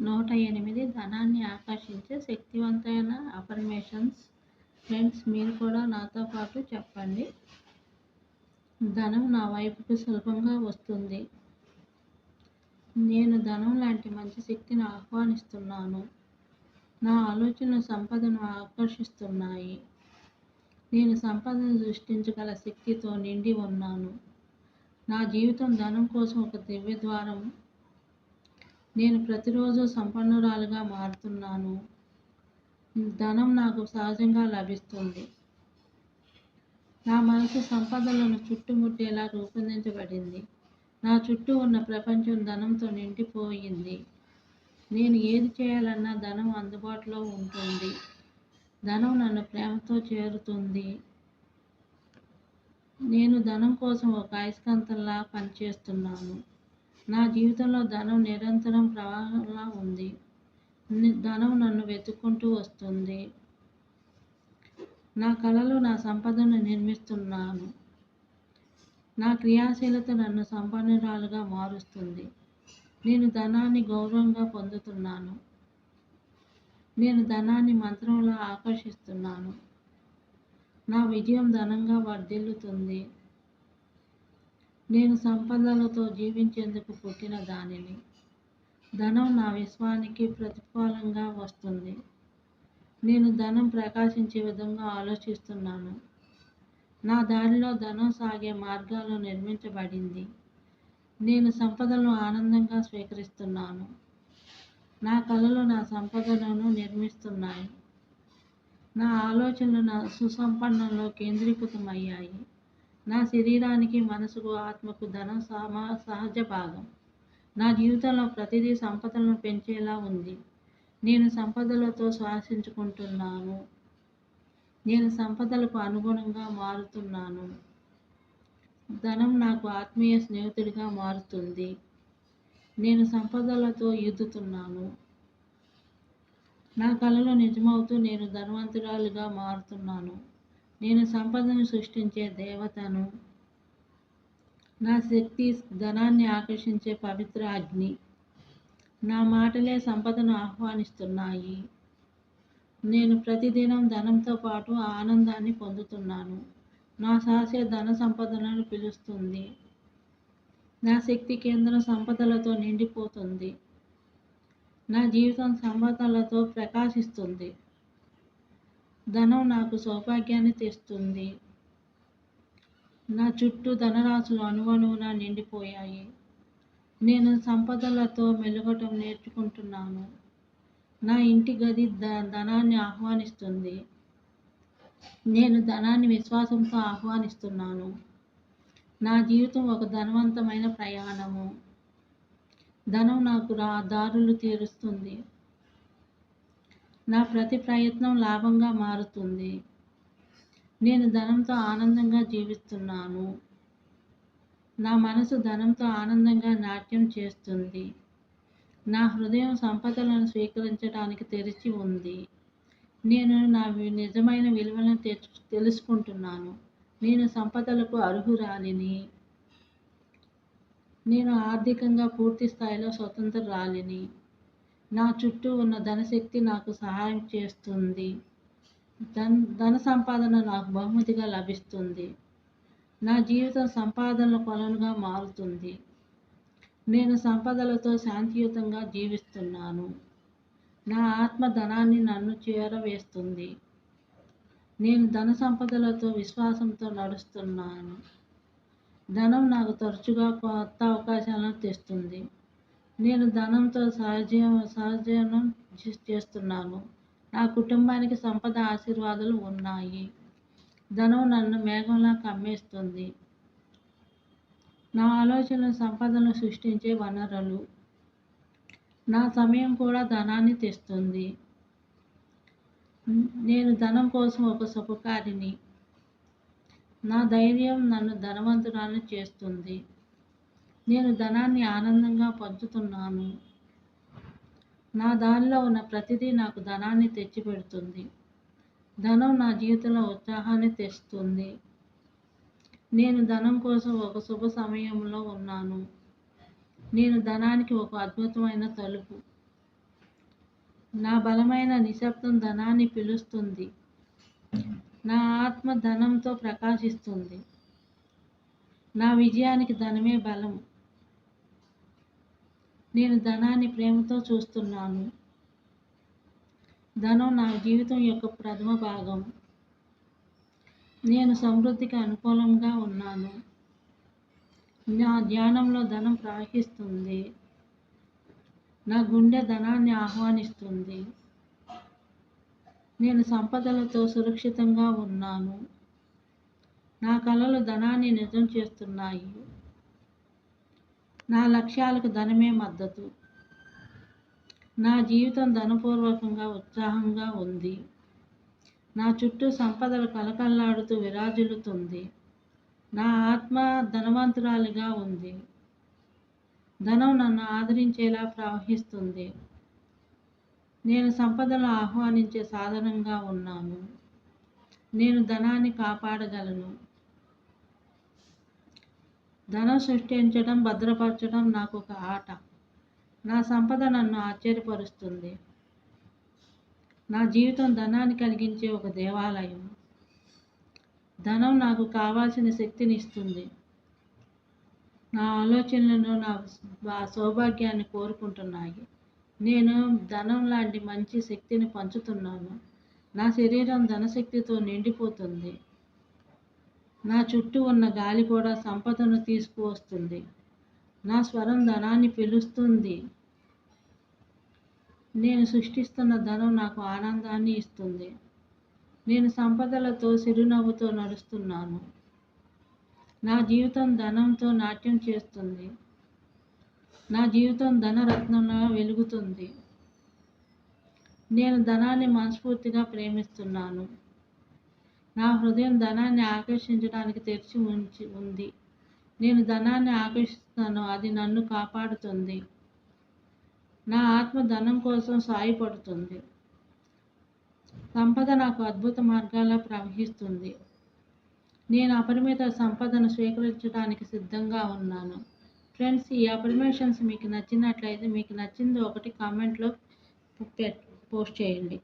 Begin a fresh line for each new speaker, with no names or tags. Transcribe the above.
నూట ఎనిమిది ధనాన్ని ఆకర్షించే శక్తివంతమైన అఫర్మేషన్స్ ఫ్రెండ్స్ మీరు కూడా నాతో పాటు చెప్పండి. ధనం నా వైపుకు సులభంగా వస్తుంది. నేను ధనం లాంటి మంచి శక్తిని ఆహ్వానిస్తున్నాను. నా ఆలోచనలు సంపదను ఆకర్షిస్తున్నాయి. నేను సంపదను సృష్టించగల శక్తితో నిండి ఉన్నాను. నా జీవితం ధనం కోసం ఒక దివ్య ద్వారం నేను ప్రతిరోజు సంపన్నురాలుగా మారుతున్నాను. ధనం నాకు సహజంగా లభిస్తుంది. నా మనసు సంపదలను చుట్టుముట్టేలా రూపొందించబడింది. నా చుట్టూ ఉన్న ప్రపంచం ధనంతో నిండిపోయింది. నేను ఏది చేయాలన్నా ధనం అందుబాటులో ఉంటుంది. ధనం నన్ను ప్రేమతో చేరుతుంది. నేను ధనం కోసం ఒక అయస్కాంతంలా పనిచేస్తున్నాను. నా జీవితంలో ధనం నిరంతరం ప్రవాహంలా ఉంది. ధనం నన్ను వెతుక్కుంటూ వస్తుంది. నా కళలు నా సంపదను నిర్మిస్తున్నాను. నా క్రియాశీలత నన్ను సంపన్నురాలుగా మారుస్తుంది. నేను ధనాన్ని గౌరవంగా పొందుతున్నాను. నేను ధనాన్ని మంత్రంలా ఆకర్షిస్తున్నాను. నా విజయం ధనంగా వర్ధిల్లుతుంది. నేను సంపదలతో జీవించేందుకు పుట్టిన దానిని. ధనం నా విశ్వానికి ప్రతిఫలంగా వస్తుంది. నేను ధనం ప్రకాశించే విధంగా ఆలోచిస్తున్నాను. నా దారిలో ధనం సాగే మార్గాలు నిర్మించబడింది. నేను సంపదలను ఆనందంగా స్వీకరిస్తున్నాను. నా కళలు నా సంపదలను నిర్మిస్తున్నాయి. నా ఆలోచనలు నా సుసంపన్నంలో కేంద్రీకృతమయ్యాయి. నా శరీరానికి మనసుకు ఆత్మకు ధనం సమా సహజ భాగం. నా జీవితంలో ప్రతిదీ సంపదలను పెంచేలా ఉంది. నేను సంపదలతో శ్వాసించుకుంటున్నాను నేను సంపదలకు అనుగుణంగా మారుతున్నాను. ధనం నాకు ఆత్మీయ స్నేహితుడిగా మారుతుంది. నేను సంపదలతో ఈదుతున్నాను నా కళలు నిజమవుతూ నేను ధనవంతురాలుగా మారుతున్నాను. నేను సంపదను సృష్టించే దేవతను నా శక్తి ధనాన్ని ఆకర్షించే పవిత్ర అగ్ని నా మాటలే సంపదను ఆహ్వానిస్తున్నాయి. నేను ప్రతిదినం ధనంతో పాటు ఆనందాన్ని పొందుతున్నాను. నా సాసే ధన సంపదలను పిలుస్తుంది. నా శక్తి కేంద్రం సంపదలతో నిండిపోతుంది. నా జీవితం సంపదలతో ప్రకాశిస్తుంది. ధనం నాకు సౌభాగ్యాన్ని తెస్తుంది. నా చుట్టూ ధనరాశులు అణువణువున నిండిపోయాయి. నేను సంపదలతో మెలగటం నేర్చుకుంటున్నాను. నా ఇంటి గది ద ధనాన్ని ఆహ్వానిస్తుంది. నేను ధనాన్ని విశ్వాసంతో ఆహ్వానిస్తున్నాను. నా జీవితం ఒక ధనవంతమైన ప్రయాణము. ధనం నాకు రా దారులు తీరుస్తుంది. నా ప్రతి ప్రయత్నం లాభంగా మారుతుంది. నేను ధనంతో ఆనందంగా జీవిస్తున్నాను. నా మనసు ధనంతో ఆనందంగా నాట్యం చేస్తుంది. నా హృదయం సంపదలను స్వీకరించడానికి తెరిచి ఉంది. నేను నా నిజమైన విలువలను తెచ్చు తెలుసుకుంటున్నాను. నేను సంపదలకు అర్హురాలిని. నేను ఆర్థికంగా పూర్తి స్థాయిలో స్వతంత్రురాలిని నా చుట్టూ ఉన్న ధనశక్తి నాకు సహాయం చేస్తుంది. ధన ధన సంపాదన నాకు బహుమతిగా లభిస్తుంది. నా జీవితం సంపాదనల కొలనుగా మారుతుంది. నేను సంపదలతో శాంతియుతంగా జీవిస్తున్నాను. నా ఆత్మ ధనాన్ని నన్ను చేరవేస్తుంది. నేను ధన సంపదలతో విశ్వాసంతో నడుస్తున్నాను. ధనం నాకు తరచుగా కొత్త అవకాశాలను తెస్తుంది. నేను ధనంతో సహజ సహజీవనం చేస్తున్నాను. నా కుటుంబానికి సంపద ఆశీర్వాదాలు ఉన్నాయి. ధనం నన్ను మేఘంలా కమ్మేస్తుంది. నా ఆలోచనలు సంపదను సృష్టించే వనరులు. నా సమయం కూడా ధనాన్ని తెస్తుంది. నేను ధనం కోసం ఒక శుభకారిని నా ధైర్యం నన్ను ధనవంతురాన్ని చేస్తుంది. నేను ధనాన్ని ఆనందంగా పంచుతున్నాను. నా దానిలో ఉన్న ప్రతిదీ నాకు ధనాన్ని తెచ్చిపెడుతుంది ధనం నా జీవితంలో ఉత్సాహాన్ని తెస్తుంది. నేను ధనం కోసం ఒక శుభ సమయంలో ఉన్నాను. నేను ధనానికి ఒక అద్భుతమైన తలుపు. నా బలమైన నిశ్శబ్దం ధనాన్ని పిలుస్తుంది. నా ఆత్మ ధనంతో ప్రకాశిస్తుంది. నా విజయానికి ధనమే బలం. నేను ధనాన్ని ప్రేమతో చూస్తున్నాను. ధనం నా జీవితం యొక్క ప్రథమ భాగం. నేను సమృద్ధికి అనుకూలంగా ఉన్నాను. నా ధ్యానంలో ధనం ప్రవహిస్తుంది. నా గుండె ధనాన్ని ఆహ్వానిస్తుంది. నేను సంపదలతో సురక్షితంగా ఉన్నాను. నా కళలు ధనాన్ని నిజం చేస్తున్నాయి. నా లక్ష్యాలకు ధనమే మద్దతు. నా జీవితం ధనపూర్వకంగా ఉత్సాహంగా ఉంది. నా చుట్టూ సంపదలు కలకల్లాడుతూ విరాజిల్లుతుంది. నా ఆత్మ ధనవంతురాలిగా ఉంది. ధనం నన్ను ఆదరించేలా ప్రవహిస్తుంది. నేను సంపదను ఆహ్వానించే సాధనంగా ఉన్నాను. నేను ధనాన్ని కాపాడగలను. ధనం సృష్టించడం భద్రపరచడం నాకు ఒక ఆట. నా సంపద నన్ను ఆశ్చర్యపరుస్తుంది. నా జీవితం ధనాన్ని కలిగించే ఒక దేవాలయం. ధనం నాకు కావాల్సిన శక్తిని ఇస్తుంది. నా ఆలోచనలను నా సౌభాగ్యాన్ని కోరుకుంటున్నాయి. నేను ధనం లాంటి మంచి శక్తిని పంచుతున్నాను. నా శరీరం ధనశక్తితో నిండిపోతుంది. నా చుట్టూ ఉన్న గాలి కూడా సంపదను తీసుకువస్తుంది. నా స్వరం ధనాన్ని పిలుస్తుంది. నేను సృష్టిస్తున్న ధనం నాకు ఆనందాన్ని ఇస్తుంది. నేను సంపదలతో చిరునవ్వుతో నడుస్తున్నాను. నా జీవితం ధనంతో నాట్యం చేస్తుంది. నా జీవితం ధనరత్నంలా వెలుగుతుంది. నేను ధనాన్ని మనస్ఫూర్తిగా ప్రేమిస్తున్నాను. నా హృదయం ధనాన్ని ఆకర్షించడానికి తెరిచి ఉంచి ఉంది. నేను ధనాన్ని ఆకర్షిస్తాను అది నన్ను కాపాడుతుంది. నా ఆత్మ ధనం కోసం సాయపడుతుంది. సంపద నాకు అద్భుత మార్గాల్లో ప్రవహిస్తుంది. నేను అపరిమిత సంపదను స్వీకరించడానికి సిద్ధంగా ఉన్నాను. ఫ్రెండ్స్ ఈ అఫర్మేషన్స్ మీకు నచ్చినట్లయితే మీకు నచ్చింది ఒకటి కామెంట్లో పోస్ట్ చేయండి.